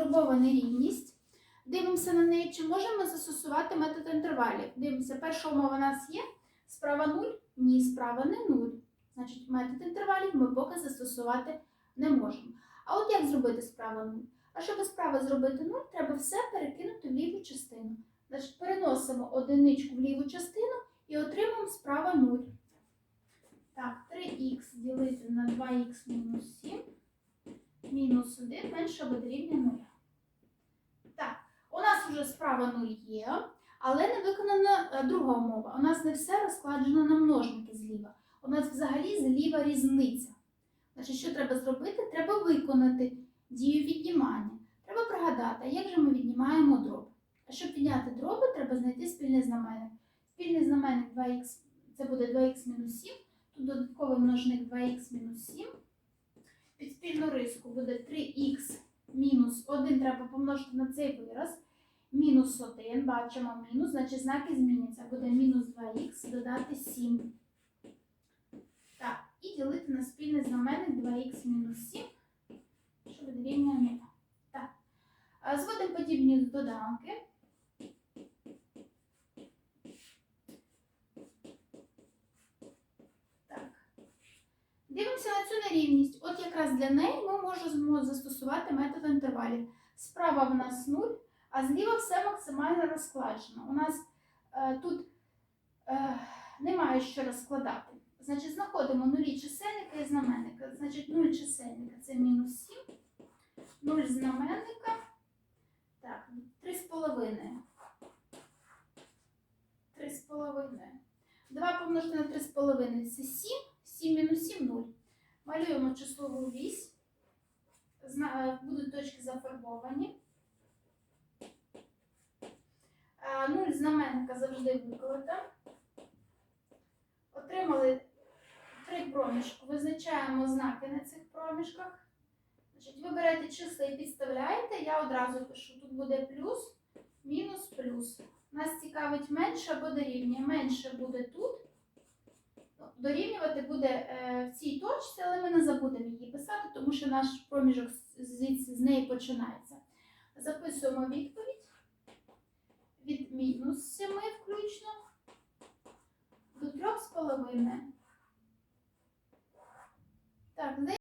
дробова нерівність. Дивимося на неї, чи можемо застосувати метод інтервалів. Дивимося, перша умова у нас є. Справа 0? Ні, справа не 0. Значить, метод інтервалів ми поки застосувати не можемо. А от як зробити справа 0? А щоб справа зробити 0, треба все перекинути в ліву частину. Значить, переносимо одиничку в ліву частину і отримаємо справа 0. Так, 3х ділити на 2х мінус 7 мінус 1 менше або дорівнює 0. Так, у нас вже справа 0 є, але не виконана е, друга умова. У нас не все розкладено на множники зліва. У нас взагалі зліва різниця. Значить, що треба зробити? Треба виконати дію віднімання. Треба пригадати, як же ми віднімаємо дроб. А щоб підняти дроби, треба знайти спільний знаменник. Спільний знаменник 2х це буде 2х-7, тут додатковий множник 2х-7. Під спільну риску буде 3х мінус 1, треба помножити на цей вираз. Мінус 1, бачимо мінус, значить знаки зміняться. Буде мінус 2х додати 7. Так, і ділити на спільний знаменник 2х мінус 7, що рівня 0. Так. Зводимо подібні доданки. Так. Дивимося на цю нерівність. От якраз для неї ми можемо застосувати метод інтервалів. Справа в нас 0, а зліва все максимально розкладено. У нас е, тут е, немає що розкладати. Значить, знаходимо нулі чисельника і знаменника. Значить, 0 чисельника це мінус 7, 0 знаменника. Так, 3,5. 3,5. 2 помножити на 3,5 це 7. 7 мінус 7 0. Малюємо числову вісь. Будуть точки зафарбовані. Е, Нуль знаменника завжди викладата. Отримали три проміжки. Визначаємо знаки на цих проміжках. Значить, ви берете числа і підставляєте. Я одразу пишу. Тут буде плюс, мінус, плюс. Нас цікавить менше або дорівнює. Менше буде тут. Ну, Дорівнювати буде е, в цій точці, але ми не забудемо її писати, тому що наш проміжок з неї починається. Записуємо відповідь 2,5. Так,